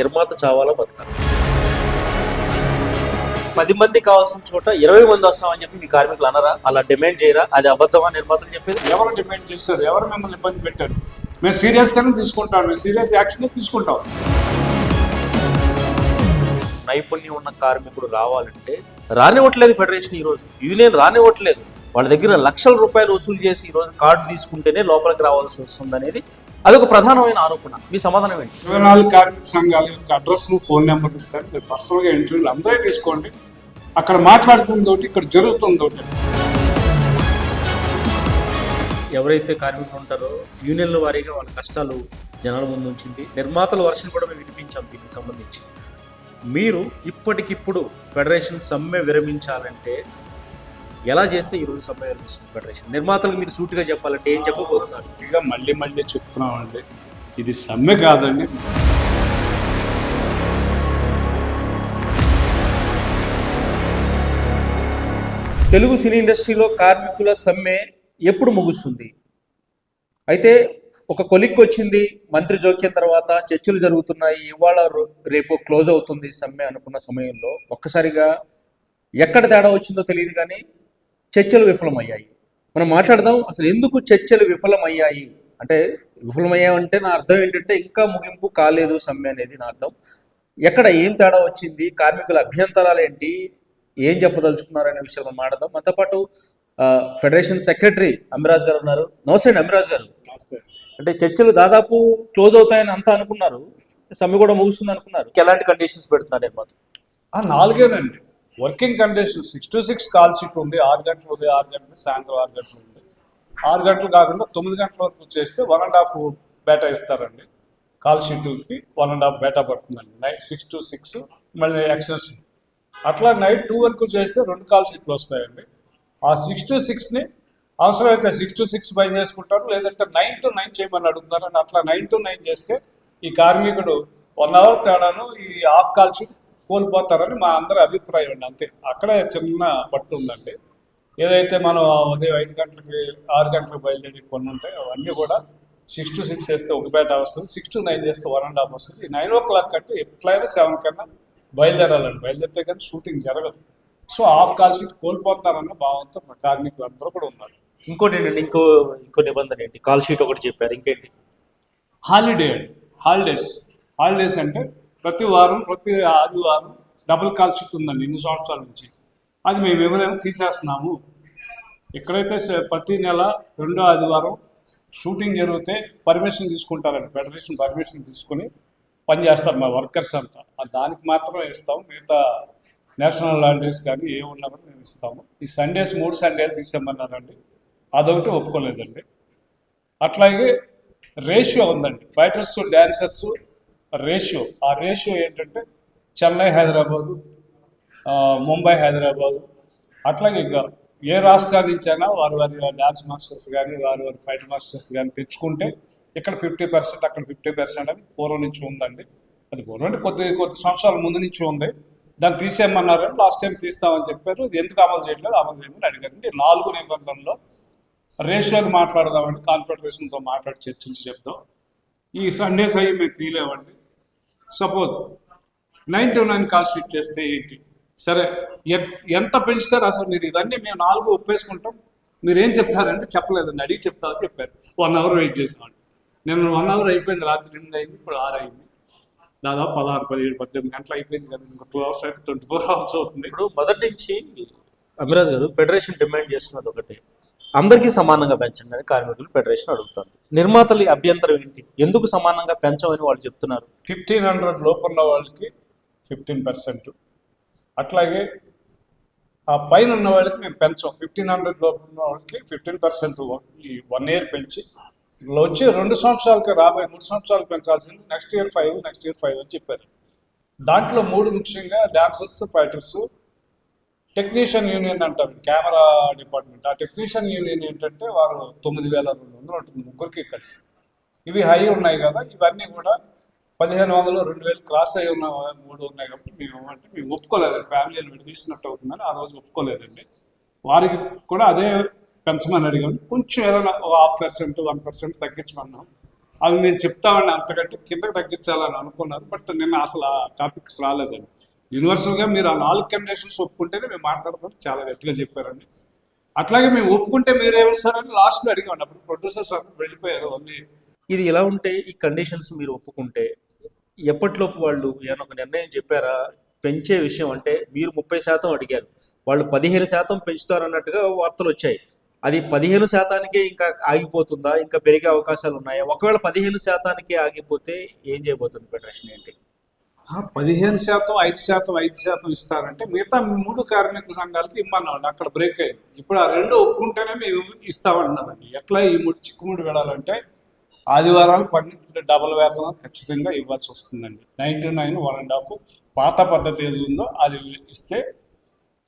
నిర్మాత చావాలా బతకాలి? పది మంది కావాల్సిన చోట ఇరవై మంది వస్తామని చెప్పి మీ కార్మికులు అనరా? అలా డిమాండ్ చేయరా? అది అబద్ధమా నిర్మాతలు చెప్పేది? ఎవరు డిమాండ్ చేస్తారు? ఎవరు మిమ్మల్ని ఇబ్బంది పెట్టారు? మేము సీరియస్గానే తీసుకుంటాం. మేము సీరియస్ యాక్షన్ తీసుకుంటాం. నైపుణ్యం ఉన్న కార్మికుడు రావాలంటే రానివ్వట్లేదు ఫెడరేషన్ ఈ రోజు యూనియన్ రానివ్వట్లేదు. వాళ్ళ దగ్గర లక్షల రూపాయలు వసూలు చేసి ఈ రోజు కార్డు తీసుకుంటేనే లోపలికి రావాల్సి వస్తుంది అనేది అదొక ప్రధానమైన ఆరోపణ. మీ సమాధానం ఏంటి? ఇరవై నాలుగు కార్మిక సంఘాల యొక్క అడ్రస్లు ఫోన్ నెంబర్ ఇస్తారు మీరు పర్సనల్గా ఇంటర్వ్యూలు అందరూ తీసుకోండి. అక్కడ మాట్లాడుతుందోటి ఇక్కడ జరుగుతుందోటి ఎవరైతే కార్మికులు ఉంటారో యూనియన్ల వారీగా వాళ్ళ కష్టాలు జనాల ముందు ఉంచింది. నిర్మాతల వర్షన్ కూడా మేము వినిపించాం దీనికి సంబంధించి. మీరు ఇప్పటికిప్పుడు ఫెడరేషన్ సమ్మె విరమించాలంటే ఎలా చేస్తే ఈరోజు సమ్మె విరమిస్తుంది ఫెడరేషన్? నిర్మాతలకు మీరు సూటిగా చెప్పాలంటే ఏం చెప్పబోతున్నారు? ఇక మళ్ళీ మళ్ళీ చెప్తున్నామండి. ఇది సమ్మె కాదండి. తెలుగు సినీ ఇండస్ట్రీలో కార్మికుల సమ్మె ఎప్పుడు ముగుస్తుంది? అయితే ఒక కొలిక్ వచ్చింది మంత్రి జోక్యం తర్వాత చర్చలు జరుగుతున్నాయి ఇవాళ రేపు క్లోజ్ అవుతుంది సమ్మె అనుకున్న సమయంలో. ఒక్కసారిగా ఎక్కడ తేడా వచ్చిందో తెలియదు కానీ చర్చలు విఫలమయ్యాయి. మనం మాట్లాడదాం అసలు ఎందుకు చర్చలు విఫలమయ్యాయి? అంటే విఫలమయ్యాయంటే నా అర్థం ఏంటంటే ఇంకా ముగింపు కాలేదు సమ్మె అనేది నా అర్థం. ఎక్కడ ఏం తేడా వచ్చింది? కార్మికుల అభ్యంతరాలు ఏంటి? ఏం చెప్పదలుచుకున్నారు అనే విషయం మనం మాట్లాడదాం. మనతో పాటు ఫెడరేషన్ సెక్రటరీ అమిరాజ్ గారు ఉన్నారు. నమస్తే అండి అమిరాజ్ గారు. అంటే చర్చలు దాదాపు క్లోజ్ అవుతాయని అంతా అనుకున్నారు. సమ్మె కూడా ముగుస్తుంది అనుకున్నారు. ఎలాంటి కండిషన్స్ పెడుతున్నారు నాలుగేనండి. Working condition six to six call sheet ఉంది ఆరు గంటలు ఉదయం ఆరు గంటలు సాయంత్రం ఆరు గంటలు ఉంది. ఆరు గంటలు కాకుండా తొమ్మిది గంటల వరకు చేస్తే వన్ అండ్ హాఫ్ బేటా ఇస్తారండి. కాల్ షీట్కి వన్ అండ్ హాఫ్ బేటా పడుతుందండి. నైట్ సిక్స్ టు సిక్స్ మళ్ళీ ఎక్సెస్ అట్లా నైట్ టూ వరకు చేస్తే రెండు కాల్ షీట్లు వస్తాయండి. ఆ సిక్స్ టు సిక్స్ని అవసరమైతే సిక్స్ టు సిక్స్ బై చేసుకుంటారు లేదంటే నైన్ టు నైన్ చేయమని అడుగుతున్నారు అని అట్లా నైన్ టు నైన్ చేస్తే ఈ కార్మికుడు వన్ అవర్ తేడాను ఈ హాఫ్ కాల్ షీట్ కోల్పోతారని మా అందరి అభిప్రాయం అండి అంతే. అక్కడే చిన్న పట్టు ఉందండి. ఏదైతే మనం ఉదయం ఐదు గంటలకి ఆరు గంటలకు బయలుదేరి కొన్ని ఉంటాయి అవన్నీ కూడా సిక్స్ టు సిక్స్ చేస్తే ఒక బేట వస్తుంది సిక్స్ టు నైన్ చేస్తే వన్ అండ్ హాఫ్ వస్తుంది. నైన్ ఓ క్లాక్ కంటే ఎట్లయినా సెవెన్ కన్నా బయలుదేరాలండి. బయలుదేరితే కానీ షూటింగ్ జరగదు. సో హాఫ్ కాల్ షీట్ కోల్పోతారన్న భావంతో మా కార్మికులు అందరూ కూడా ఉన్నారు. ఇంకోటి ఏంటండి? ఇంకో ఇంకో నిబంధన ఏంటి? కాల్ షీట్ ఒకటి చెప్పారు ఇంకేంటి? హాలిడే అండి. హాలిడేస్ హాలిడేస్ అంటే ప్రతి వారం ప్రతి ఆదివారం డబుల్ కాల్ షీట్ ఉందండి ఇన్ని సంవత్సరాల నుంచి. అది మేము ఎవరైనా తీసేస్తున్నాము. ఎక్కడైతే ప్రతి నెల రెండో ఆదివారం షూటింగ్ జరిగితే పర్మిషన్ తీసుకుంటారండి. ఫెడరేషన్ పర్మిషన్ తీసుకుని పని చేస్తారు మా వర్కర్స్ అంతా. దానికి మాత్రమే ఇస్తాం. మిగతా నేషనల్ హాలిడేస్ కానీ ఏ ఉన్నా కూడా మేము ఇస్తాము. ఈ సండేస్ మూడు సండేలు తీసేయమన్నారండి. అదొకటి ఒప్పుకోలేదండి. అట్లాగే రేషియో ఉందండి. ఫైటర్స్ డాన్సర్స్ రేషియో ఆ రేషియో ఏంటంటే చెన్నై హైదరాబాదు ముంబై హైదరాబాదు. అట్లాగే ఇంకా ఏ రాష్ట్రాల నుంచైనా వారి వారి డాన్స్ మాస్టర్స్ కానీ వారి వారి ఫైట్ మాస్టర్స్ కానీ తెచ్చుకుంటే ఇక్కడ ఫిఫ్టీ పర్సెంట్ అక్కడ ఫిఫ్టీ పర్సెంట్ అని పూర్వం నుంచి ఉందండి. అది పూర్వం అంటే కొద్ది కొద్ది సంవత్సరాల ముందు నుంచి ఉంది. దాన్ని తీసేయమన్నారు లాస్ట్ టైం తీస్తామని చెప్పారు. ఇది ఎందుకు అమలు చేయట్లేదు? అమలు చేయమని అడిగారండి నాలుగు నిబంధనలో రేషియోని మాట్లాడదామండి. కాన్ఫెడరేషన్తో మాట్లాడి చర్చించి చెప్దాం. ఈ సండేస్ అయ్యి మేము తీయలేమండి. Suppose nine to nine call sheet చేస్తే ఏంటి? సరే ఎ- ఎంత పెంచుతారు అసలు మీరు? ఇవన్నీ మేము నాలుగు ఒప్పేసుకుంటాం. మీరు ఏం చెప్తారంటే చెప్పలేదండి అడిగి చెప్తారని చెప్పారు. వన్ అవర్ వెయిట్ చేసామండి నేను వన్ అవర్ అయిపోయింది రాత్రి ఎనిమిది అయింది ఇప్పుడు ఆరు అయింది. దాదాపు పదహారు పదిహేడు పద్దెనిమిది గంటలు అయిపోయింది కదా ఇంకా టూ అవర్స్ అయితే ట్వంటీ ఫోర్ అవర్స్ అవుతుంది. ఇప్పుడు మొదటి నుంచి అమిరాజ్ గారు ఫెడరేషన్ డిమాండ్ చేస్తున్నది ఒకటి. అందరికీ సమానంగా పెంచండి అని కార్మికులు ఫెడరేషన్ అడుగుతుంది. నిర్మాతల అభ్యంతరం ఏంటి? ఎందుకు సమానంగా పెంచమని వాళ్ళు చెప్తున్నారు? ఫిఫ్టీన్ హండ్రెడ్ లోపల వాళ్ళకి ఫిఫ్టీన్ పర్సెంట్. అట్లాగే ఆ పైన ఉన్న వాళ్ళకి మేము పెంచాం. ఫిఫ్టీన్ హండ్రెడ్ లోపల ఉన్న వాళ్ళకి ఫిఫ్టీన్ పర్సెంట్ ఈ వన్ ఇయర్ పెంచి ఇలా వచ్చి రెండు సంవత్సరాలకి రాబోయే మూడు సంవత్సరాలు పెంచాల్సింది next year five next year five అని చెప్పారు. దాంట్లో మూడు ముఖ్యంగా డాన్సర్స్ ఫైటర్స్ టెక్నీషియన్ యూనియన్ అంటారు. Camera department. ఆ టెక్నీషియన్ యూనియన్ ఏంటంటే వారు తొమ్మిది వేల రెండు వందలు ఉంటుంది ముగ్గురికి కలిసి. ఇవి హై ఉన్నాయి కదా ఇవన్నీ కూడా పదిహేను వందలు రెండు వేలు క్రాస్ అయి ఉన్న మూడు ఉన్నాయి కాబట్టి మేము అంటే మేము ఒప్పుకోలేదు. ఫ్యామిలీని విడదీసినట్టు అవుతుందని ఆ రోజు ఒప్పుకోలేదండి. వారికి కూడా అదే పెంచమని అడిగాం. కొంచెం ఏదైనా ఒక హాఫ్ పర్సెంట్ వన్ పర్సెంట్ తగ్గించమన్నాం. అవి నేను చెప్తామని అంతకంటే కిందకి తగ్గించాలని అనుకున్నారు బట్ నిన్న అసలు ఆ టాపిక్స్ రాలేదండి. యూనివర్సల్గా మీరు ఆ నాలుగు కండిషన్స్ ఒప్పుకుంటేనే మేము మాట్లాడతాం. చాలా గట్టిగా చెప్పారండి. అట్లాగే మేము ఒప్పుకుంటే మీరు ఏమిస్తారని లాస్ట్లో అడిగామండి. అప్పుడు ప్రొడ్యూసర్స్ వెళ్ళిపోయారు ఓన్లీ ఇది ఎలా ఉంటే ఈ కండిషన్స్ మీరు ఒప్పుకుంటే ఎప్పటిలోపు వాళ్ళు ఏమైనా ఒక నిర్ణయం చెప్పారా? పెంచే విషయం అంటే మీరు ముప్పై శాతం అడిగారు. వాళ్ళు పదిహేను శాతం పెంచుతారన్నట్టుగా వార్తలు వచ్చాయి. అది పదిహేను శాతానికే ఇంకా ఆగిపోతుందా? ఇంకా పెరిగే అవకాశాలు ఉన్నాయా? ఒకవేళ పదిహేను శాతానికి ఆగిపోతే ఏం చేయబోతుంది? ఫెడరేషన్ ఏంటి? పదిహేను శాతం ఐదు శాతం ఐదు శాతం ఇస్తారంటే మిగతా మూడు కార్మిక సంఘాలకి ఇమ్మన్నామండి అక్కడ బ్రేక్ అయింది. ఇప్పుడు ఆ రెండు ఒప్పుకుంటేనే మేము ఇస్తామన్నారండి. ఎట్లా ఈ మూడు చిక్కుముడి వెళ్ళాలంటే ఆదివారాలు పన్నెండు డబల్ వేతనం ఖచ్చితంగా ఇవ్వాల్సి వస్తుందండి. Ninety nine one and half పాత పద్ధతి ఏది ఉందో అది ఇస్తే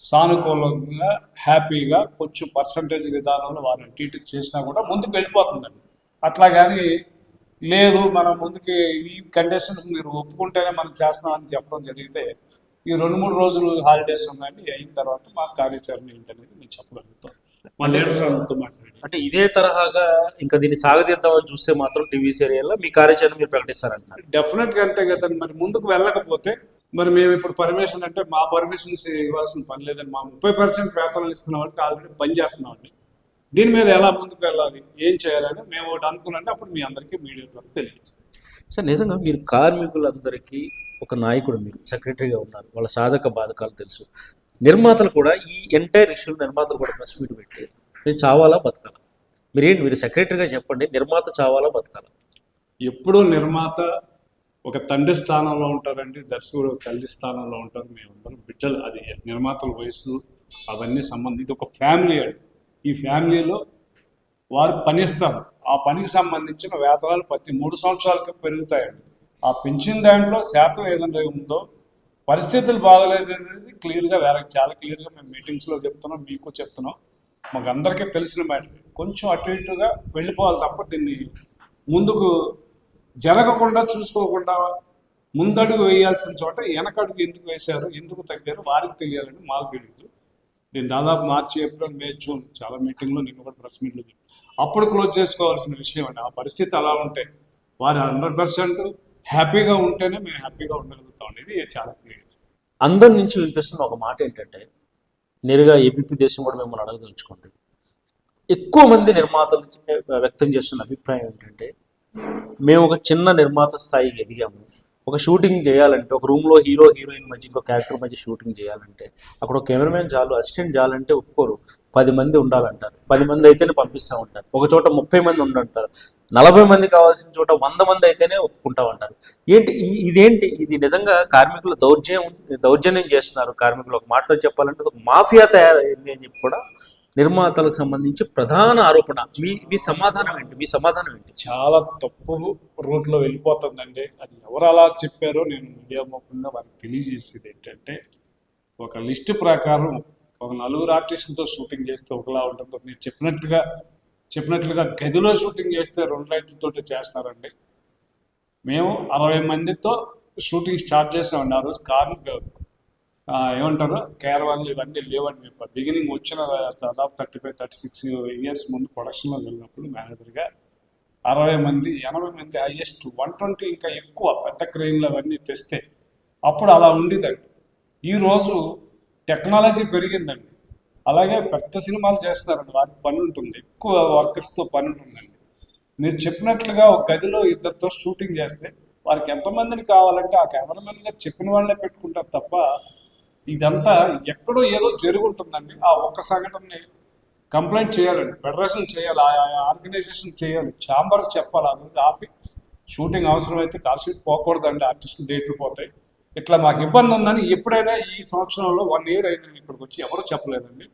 సానుకూలంగా హ్యాపీగా కొంచెం పర్సంటేజ్ విధానంలో వారిని టీటీ చేసినా కూడా ముందుకు వెళ్ళిపోతుందండి. అట్లా కానీ లేదు మనం ముందుకి ఈ కండిషన్స్ మీరు ఒప్పుకుంటేనే మనం చేస్తున్నామని చెప్పడం జరిగితే ఈ రెండు మూడు రోజులు హాలిడేస్ ఉన్నాయండి అయిన తర్వాత మా కార్యాచరణ ఏంటనేది నేను చెప్పగలుగుతాం మా లీడర్స్ అందరితో మాట్లాడి అంటే ఇదే తరహాగా ఇంకా దీన్ని సాగదీద్దామని చూస్తే మాత్రం టీవీ సీరియల్లో మీ కార్యాచరణ మీరు ప్రకటిస్తారంటున్నారు. డెఫినెట్గా అంతే కదండి మరి ముందుకు వెళ్ళకపోతే మరి మేము ఇప్పుడు పర్మిషన్ అంటే మా పర్మిషన్స్ ఇవ్వాల్సిన పని లేదండి. మా ముప్పై పర్సెంట్ వేతనాలు ఇస్తున్నాం అంటే ఆల్రెడీ పని చేస్తున్నామండి. దీని మీద ఎలా ముందుకు వెళ్ళాలి? ఏం చేయాలని మేము ఒకటి అనుకున్నాంటే అప్పుడు మీ అందరికీ మీడియా ద్వారా తెలియజేస్తాం. సార్ నిజంగా మీరు కార్మికులందరికీ ఒక నాయకుడు మీరు సెక్రటరీగా ఉన్నారు. వాళ్ళ సాధక బాధకాలు తెలుసు. నిర్మాతలు కూడా ఈ ఎంటైర్ ఇష్యూ నిర్మాతలు కూడా ప్రెస్ మీట్ పెట్టి నేను చావాలా బతకాలా? మీరేంటి మీరు సెక్రటరీగా చెప్పండి నిర్మాత చావాలా బతకాలా? ఎప్పుడూ నిర్మాత ఒక తండ్రి స్థానంలో ఉంటారండి దర్శకుడు ఒక తల్లి స్థానంలో ఉంటారు మేమందరం బిడ్డలు. అది నిర్మాతల వయసు అవన్నీ సంబంధం ఇది ఒక ఫ్యామిలీ అండి. ఈ ఫ్యామిలీలో వారు పనిస్తారు. ఆ పనికి సంబంధించిన వేతనాలు ప్రతి మూడు సంవత్సరాలకి పెరుగుతాయండి. ఆ పెంచిన దాంట్లో శాతం ఏదైనా ఉందో పరిస్థితులు బాగలేదనేది క్లియర్గా వేరే చాలా క్లియర్గా మేము మీటింగ్స్లో చెప్తున్నాం మీకు చెప్తున్నాం. మాకు అందరికీ తెలిసిన మాట. కొంచెం అటు ఇటుగా వెళ్ళిపోవాలి తప్ప దీన్ని ముందుకు జరగకుండా చూసుకోకుండా ముందడుగు వేయాల్సిన చోట వెనకడుగు ఎందుకు వేశారు ఎందుకు తగ్గారు వారికి తెలియాలని మాకు తెలియదు. నేను దాదాపు మార్చి ఏప్రిల్ మే జూన్ చాలా మీటింగ్లో నేను కూడా ప్రెస్ మీట్లో అప్పుడు క్లోజ్ చేసుకోవాల్సిన విషయం అండి ఆ పరిస్థితి అలా ఉంటే వారు హండ్రెడ్ పర్సెంట్ హ్యాపీగా ఉంటేనే మేము హ్యాపీగా ఉండగలుగుతాం అనేది చాలా క్లియర్. అందరి నుంచి వినిపిస్తున్న ఒక మాట ఏంటంటే నేరుగా ఏబీపీ దేశం కూడా మిమ్మల్ని అడగదలుచుకోండి. ఎక్కువ మంది నిర్మాతలు వ్యక్తం చేస్తున్న అభిప్రాయం ఏంటంటే మేము ఒక చిన్న నిర్మాత స్థాయికి ఎదిగాము. ఒక షూటింగ్ చేయాలంటే ఒక రూమ్లో హీరో హీరోయిన్ మధ్య ఇంకో క్యారెక్టర్ మధ్య షూటింగ్ చేయాలంటే అక్కడ ఒక కెమెరామెన్ చాలు అసిస్టెంట్ చాలంటే ఒప్పుకోరు. పది మంది ఉండాలంటారు. పది మంది అయితేనే పంపిస్తూ ఉంటారు. ఒక చోట ముప్పై మంది ఉండంటారు. నలభై మంది కావాల్సిన చోట వంద మంది అయితేనే ఒప్పుకుంటా ఉంటారు. ఏంటి ఇదేంటి? ఇది నిజంగా కార్మికులు దౌర్జన్యం దౌర్జన్యం చేస్తున్నారు. కార్మికులు ఒక మాటలో చెప్పాలంటే ఒక మాఫియా తయారైంది అని చెప్పి కూడా నిర్మాతలకు సంబంధించి ప్రధాన ఆరోపణ. మీ మీ సమాధానం ఏంటి? మీ సమాధానం ఏంటి? చాలా తప్పు రూట్లో వెళ్ళిపోతుందండి. అది ఎవరు అలా చెప్పారో నేను మీడియా ముఖంగా వారికి తెలియజేసేది ఏంటంటే ఒక లిస్ట్ ప్రకారం ఒక నలుగురు ఆర్టిస్టులతో షూటింగ్ చేస్తే ఒకలా ఉంటుంది మీరు చెప్పినట్టుగా చెప్పినట్లుగా గదిలో షూటింగ్ చేస్తే రెండు లైట్లతో చేస్తారండి. మేము అరవై మందితో షూటింగ్ స్టార్ట్ చేసామండి. ఆ రోజు కార్మిక ఏమంటారు? కేరళలు ఇవన్నీ లేవండి. బిగినింగ్ వచ్చిన దాదాపు thirty five thirty six years ముందు ప్రొడక్షన్లో వెళ్ళినప్పుడు మేనేజర్గా అరవై మంది ఎనభై మంది హైయెస్ట్ వన్ ట్వంటీ ఇంకా ఎక్కువ పెద్ద క్రెయిన్లు అవన్నీ తెస్తే అప్పుడు అలా ఉండేదండి. ఈరోజు టెక్నాలజీ పెరిగిందండి. అలాగే పెద్ద సినిమాలు చేస్తున్నారండి. వారికి పని ఉంటుంది. ఎక్కువ వర్కర్స్తో పని ఉంటుందండి. మీరు చెప్పినట్లుగా ఒక గదిలో ఇద్దరితో షూటింగ్ చేస్తే వారికి ఎంతమందిని కావాలంటే ఆ కెమెరామెన్ గారు చెప్పిన వాళ్ళే పెట్టుకుంటారు తప్ప ఇదంతా ఎక్కడో ఏదో జరుగుంటుందండి ఆ ఒక్క సంఘటనని కంప్లైంట్ చేయాలండి. ఫెడరేషన్ చేయాలి ఆయా ఆర్గనైజేషన్ చేయాలి. ఛాంబర్కి చెప్పాలి. ఆ ఆపి షూటింగ్ అవసరమైతే కాల్ షీట్ పోకూడదండి. ఆర్టిస్టులు డేట్లు పోతాయి. ఇట్లా మాకు ఇబ్బంది ఉందని ఎప్పుడైనా ఈ సంవత్సరంలో వన్ ఇయర్ అయిందండి ఇక్కడికి వచ్చి ఎవరు చెప్పలేదండి.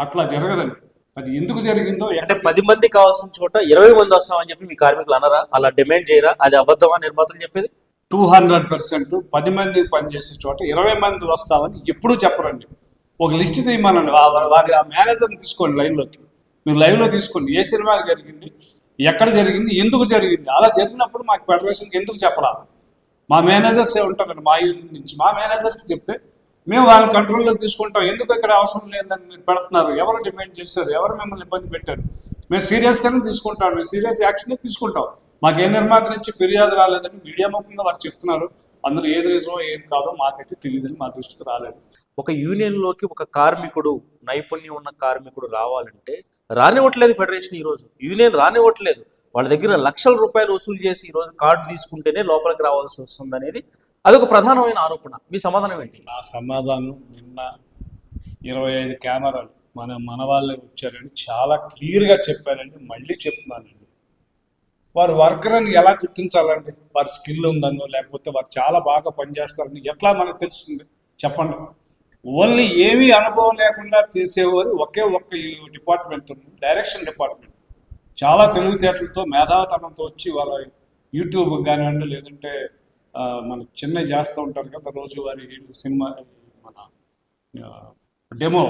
అట్లా జరగదండి. అది ఎందుకు జరిగిందో అంటే పది మంది కావాల్సిన చోట ఇరవై మంది వస్తామని చెప్పి మీ కార్మికులు అనరా అలా డిమాండ్ చేయరా? అది అబద్ధమా నిర్మాతలు చెప్పేది? టూ హండ్రెడ్ పర్సెంట్ పది మంది పనిచేసే చోట ఇరవై మంది వస్తామని ఎప్పుడూ చెప్పరండి. ఒక లిస్ట్ తీయమనండి. వారి ఆ మేనేజర్ని తీసుకోండి లైన్లోకి మీరు లైవ్లో తీసుకోండి. ఏ సినిమాలు జరిగింది? ఎక్కడ జరిగింది? ఎందుకు జరిగింది? అలా జరిగినప్పుడు మాకు ఫెడరేషన్కి ఎందుకు చెప్పరా మా మేనేజర్స్ ఉంటారండి? మా యూనిట్ నుంచి మా మేనేజర్స్ చెప్తే మేము వాళ్ళని కంట్రోల్లో తీసుకుంటాం. ఎందుకు ఇక్కడ అవసరం లేదని మీరు పెడుతున్నారు? ఎవరు డిమాండ్ చేశారు? ఎవరు మిమ్మల్ని ఇబ్బంది పెట్టారు? మేము సీరియస్గానే తీసుకుంటాం. మేము సీరియస్ యాక్షన్ తీసుకుంటాం. మాకు ఏ నిర్మాత నుంచి ఫిర్యాదు రాలేదని మీడియా ముఖంగా వారు చెప్తున్నారు. అందులో ఏది నిజమో ఏది కాదో మాకైతే తెలియదని మా దృష్టికి రాలేదు. ఒక యూనియన్లోకి ఒక కార్మికుడు నైపుణ్యం ఉన్న కార్మికుడు రావాలంటే రానివ్వట్లేదు ఫెడరేషన్ ఈరోజు యూనియన్ రానివ్వట్లేదు. వాళ్ళ దగ్గర లక్షల రూపాయలు వసూలు చేసి ఈరోజు కార్డు తీసుకుంటేనే లోపలికి రావాల్సి వస్తుంది అనేది అదొక ప్రధానమైన ఆరోపణ. మీ సమాధానం ఏంటి? నా సమాధానం నిన్న ఇరవై ఐదు కెమెరాలు మన మన వాళ్ళే వచ్చారని చాలా క్లియర్గా చెప్పారండి మళ్ళీ చెప్తున్నానండి వారు వర్కర్ అని ఎలా గుర్తించాలండి? వారి స్కిల్ ఉందనో లేకపోతే వారు చాలా బాగా పనిచేస్తారని ఎట్లా మనకు తెలుస్తుంది? చెప్పండి. ఓన్లీ ఏమీ అనుభవం లేకుండా చేసేవారు ఒకే ఒక్క డిపార్ట్మెంట్ డైరెక్షన్ డిపార్ట్మెంట్. చాలా తెలివితేటలతో మేధావతనంతో వచ్చి వాళ్ళ యూట్యూబ్ కానివ్వండి లేదంటే మన చిన్న చేస్తూ ఉంటారు కదా రోజువారీ సినిమా మన డెమో.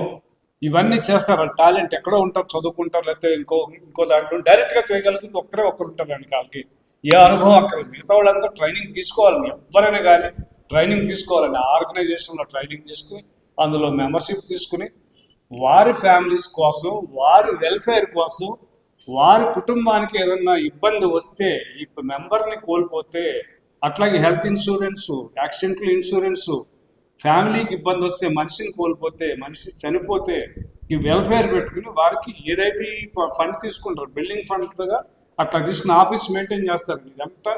ఇవన్నీ చేస్తారు టాలెంట్ ఎక్కడో ఉంటారు చదువుకుంటారు లేకపోతే ఇంకో ఇంకో దాంట్లో డైరెక్ట్గా చేయగలిగింది ఒక్కరే ఒక్కరు ఉంటారు వాళ్ళకి ఏ అనుభవం అక్కడ మిగతా వాళ్ళంతా ట్రైనింగ్ తీసుకోవాలని ఎవరైనా కానీ ట్రైనింగ్ తీసుకోవాలని ఆర్గనైజేషన్లో ట్రైనింగ్ తీసుకుని అందులో మెంబర్షిప్ తీసుకుని వారి ఫ్యామిలీస్ కోసం వారి వెల్ఫేర్ కోసం వారి కుటుంబానికి ఏదన్నా ఇబ్బంది వస్తే ఈ మెంబర్ని కోల్పోతే అట్లాగే హెల్త్ ఇన్సూరెన్స్ యాక్సిడెంటల్ ఇన్సూరెన్స్ ఫ్యామిలీకి ఇబ్బంది వస్తే మనిషిని కోల్పోతే మనిషి చనిపోతే ఈ వెల్ఫేర్ పెట్టుకుని వారికి ఏదైతే ఈ ఫండ్ తీసుకుంటారు బిల్డింగ్ ఫండ్గా అట్లా తీసుకుని ఆఫీస్ మెయింటైన్ చేస్తారు. ఇదంతా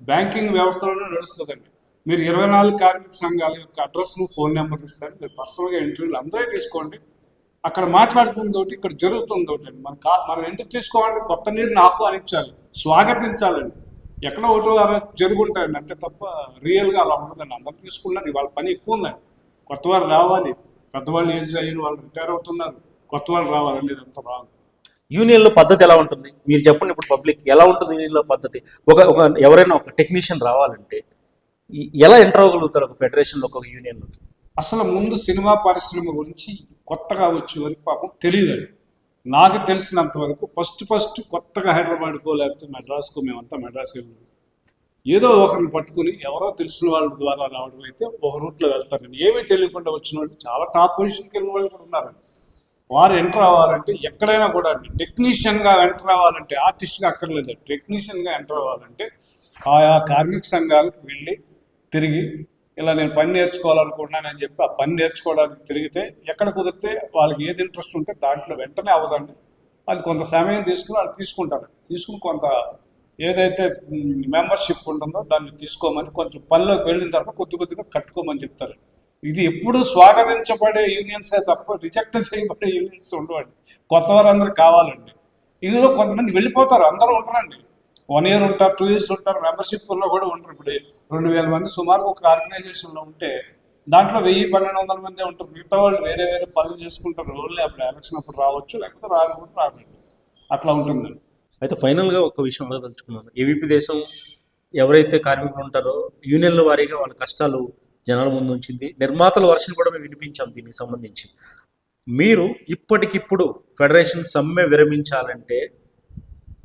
బ్యాంకింగ్ వ్యవస్థలోనే నడుస్తుందండి. మీరు ఇరవై నాలుగు కార్మిక సంఘాల యొక్క అడ్రస్ను ఫోన్ నెంబర్ ఇస్తారు. మీరు పర్సనల్గా ఇంటర్వ్యూలు అందరూ తీసుకోండి. అక్కడ మాట్లాడుతుంది తోటి ఇక్కడ జరుగుతుంది ఒకటి అండి. మనం కా మనం ఎందుకు తీసుకోవాలంటే కొత్త నీరుని ఆహ్వానించాలి స్వాగతించాలండి. ఎక్కడో ఒకటో అలా జరుగుంటాయండి. అంతే తప్ప రియల్గా అలా ఉండదండి. అందరూ తీసుకున్నారు. వాళ్ళ పని ఎక్కువ ఉందండి. కొత్త వారు రావాలి. పెద్దవాళ్ళు ఏజ్ అయిన వాళ్ళు రిటైర్ అవుతున్నారు. కొత్త వాళ్ళు రావాలండి ఇదంతా రాదు. యూనియన్లో పద్ధతి ఎలా ఉంటుంది? మీరు చెప్పండి ఇప్పుడు పబ్లిక్ ఎలా ఉంటుంది యూనియన్లో పద్ధతి? ఒక ఒక ఎవరైనా ఒక టెక్నీషియన్ రావాలంటే ఎలా ఎంటర్ అవ్వగలుగుతారు ఒక ఫెడరేషన్లో ఒక యూనియన్లోకి అసలు ముందు సినిమా పరిశ్రమ గురించి కొత్తగా వచ్చే వరకు పాపం తెలియదండి నాకు తెలిసినంత వరకు ఫస్ట్ ఫస్ట్ కొత్తగా హైదరాబాద్కో లేకపోతే మెడ్రాస్కో మేమంతా మెడ్రాస్ ఏదో ఒకరిని పట్టుకుని ఎవరో తెలిసిన వాళ్ళ ద్వారా రావడం అయితే ఒక రూట్లో వెళ్తారని ఏమీ తెలియకుండా వచ్చిన వాళ్ళు చాలా టాప్ పొజిషన్కి వెళ్ళిన వాళ్ళు కూడా ఉన్నారండి వారు ఎంటర్ అవ్వాలంటే ఎక్కడైనా కూడా అండి టెక్నీషియన్గా ఎంటర్ అవ్వాలంటే ఆర్టిస్ట్గా అక్కర్లేదు. టెక్నీషియన్గా ఎంటర్ అవ్వాలంటే ఆయా కార్మిక సంఘాలకు వెళ్ళి తిరిగి ఇలా నేను పని నేర్చుకోవాలనుకుంటున్నానని చెప్పి ఆ పని నేర్చుకోవడానికి తిరిగితే ఎక్కడ కుదిరితే వాళ్ళకి ఏది ఇంట్రెస్ట్ ఉంటే దాంట్లో వెంటనే అవ్వదండి. అది కొంత సమయం తీసుకుని వాళ్ళు తీసుకుంటారు. తీసుకుని కొంత ఏదైతే మెంబర్షిప్ ఉంటుందో దాన్ని తీసుకోమని కొంచెం పనిలోకి వెళ్ళిన తర్వాత కొద్ది కొద్దిగా కట్టుకోమని చెప్తారు. ఇది ఎప్పుడు స్వాగతించబడే యూనియన్సే తప్ప రిజెక్ట్ చేయబడే యూనియన్స్ ఉండవండి. కొత్త వారందరూ కావాలండి. ఇందులో కొంతమంది వెళ్ళిపోతారు. అందరూ ఉంటారండి వన్ ఇయర్ ఉంటారు టూ ఇయర్స్ ఉంటారు మెంబర్షిప్లో కూడా ఉంటారు ఇప్పుడు రెండు వేల మంది సుమారు ఒక ఆర్గనైజేషన్లో ఉంటే దాంట్లో వెయ్యి పన్నెండు వందల మంది ఉంటారు. మిగతా వాళ్ళు వేరే వేరే పనులు చేసుకుంటారు. ఓన్లీ అప్పుడు ఎలక్షన్ అప్పుడు రావచ్చు లేకపోతే రాకపోతే రాలేదు అట్లా ఉంటుంది. అయితే ఫైనల్గా ఒక విషయం అడగదలుచుకున్నాను ఏవిపి దేశం ఎవరైతే కార్మికులు ఉంటారో యూనియన్ల వారీగా వాళ్ళ కష్టాలు జనాల ముందు ఉంచింది. నిర్మాతల వర్షం కూడా మేము వినిపించాం దీనికి సంబంధించి. మీరు ఇప్పటికిప్పుడు ఫెడరేషన్ సమ్మె విరమించాలంటే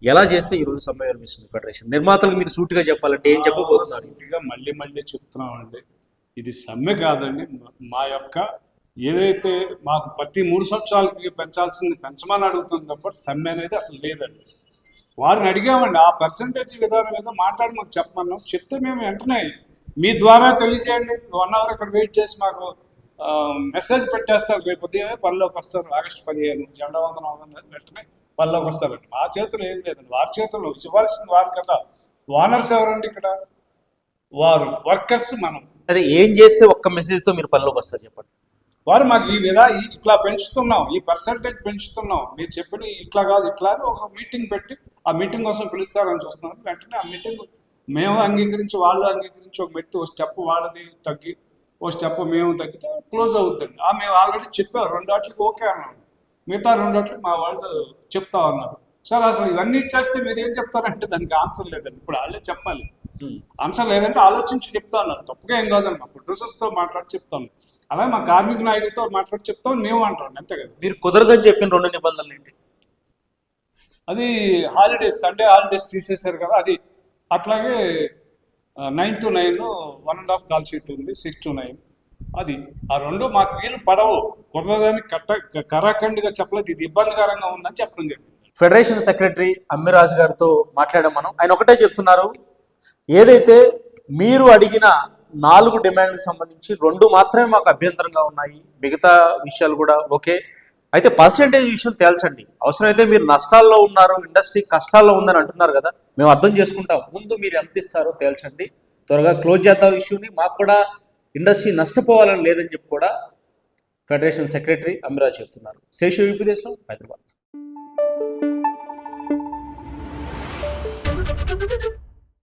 ఎలా చేస్తే ఈరోజు సమ్మె విరమిస్తుంది ఫెడరేషన్? నిర్మాతలకు మీరు సూటిగా చెప్పాలంటే ఏం చెప్పబోతున్నారు? సూటిగా మళ్ళీ మళ్ళీ చెప్తున్నామండి. ఇది సమ్మె కాదండి. మా- యొక్క ఏదైతే మాకు ప్రతి మూడు సంవత్సరాలకి పెంచాల్సింది పెంచమని అడుగుతుంది తప్ప సమ్మె అనేది అసలు లేదండి. వారిని అడిగామండి ఆ పర్సంటేజ్ విధానం ఏదో మాట్లాడి మాకు చెప్పమన్నాం. చెప్తే మేము వెంటనే మీ ద్వారా తెలియజేయండి. వన్ అవర్ అక్కడ వెయిట్ చేసి మాకు మెసేజ్ పెట్టేస్తారు. రేపు ఉదయమే పనిలోకి వస్తారు. ఆగస్టు పదిహేను జెండా వందనం వెంటనే పనిలోకి వస్తారండి. మా చేతులు ఏం లేదండి. వారి చేతుల్లో ఇవ్వాల్సింది వారు కదా ఓనర్స్ ఎవరండి ఇక్కడ? వారు వర్కర్స్ మనం. అదే ఏం చేస్తే ఒక్క మెసేజ్తో మీరు పనిలోకి వస్తారు చెప్పండి. వారు మాకు ఈ విధా ఇట్లా పెంచుతున్నాం ఈ పర్సంటేజ్ పెంచుతున్నాం. మీరు చెప్పిన ఇట్లా కాదు ఇట్లా అని ఒక మీటింగ్ పెట్టి ఆ మీటింగ్ కోసం పిలుస్తారని చూస్తున్నాం. వెంటనే ఆ మీటింగ్ మేము అంగీకరించి వాళ్ళు అంగీకరించి ఒక పెట్టి ఒక స్టెప్ వాళ్ళది తగ్గి ఓ స్టెప్ మేము తగ్గితే క్లోజ్ అవుతుంది ఆ మేము ఆల్రెడీ చెప్పాం. రెండు వాటికి ఓకే అన్నాం. మిగతా రెండు వాటికి మా వాళ్ళు చెప్తా ఉన్నారు. సార్ అసలు ఇవన్నీ ఇచ్చేస్తే మీరు ఏం చెప్తారంటే దానికి ఆన్సర్ లేదండి. ఇప్పుడు వాళ్ళే చెప్పాలి. ఆన్సర్ లేదంటే ఆలోచించి చెప్తా ఉన్నారు. తప్పుగా ఏం కాదండి మా ప్రొడ్యూసర్స్తో మాట్లాడి చెప్తాను అలాగే మా కార్మిక నాయకులతో మాట్లాడి చెప్తాం మేము అంటాం. అంతే కదా. మీరు కుదరదని చెప్పిన రెండు నిబంధనలు ఏంటి? అది హాలిడేస్ సండే హాలిడేస్ తీసేశారు కదా. అది అట్లాగే nine to nine one and half call sheet ఉంది సిక్స్ టు నైన్ అది ఆ రెండు మాకు వీలు పడవు. కుదరదని కట్ట కరాఖండిగా చెప్పలేదు. ఇది ఇబ్బందికరంగా ఉందని చెప్పడం జరిగింది. ఫెడరేషన్ సెక్రటరీ అమ్మిరాజ్ గారితో మాట్లాడాం మనం. ఆయన ఒకటే చెప్తున్నారు. ఏదైతే మీరు అడిగిన నాలుగు డిమాండ్లకు సంబంధించి రెండు మాత్రమే మాకు అభ్యంతరంగా ఉన్నాయి. మిగతా విషయాలు కూడా ఓకే. అయితే పర్సెంటేజ్ విషయం తేల్చండి. అవసరమైతే మీరు నష్టాల్లో ఉన్నారు. ఇండస్ట్రీ కష్టాల్లో ఉందని అంటున్నారు కదా. మేము అర్థం చేసుకుంటాం. ముందు మీరు ఎంత ఇస్తారో తేల్చండి. త్వరగా క్లోజ్ చేద్దాం ఇష్యూని. మాకు కూడా ఇండస్ట్రీ నష్టపోవాలని లేదని చెప్పి కూడా ఫెడరేషన్ సెక్రటరీ అమిరాజ్ చెప్తున్నారు. శేషు విపి హైదరాబాద్.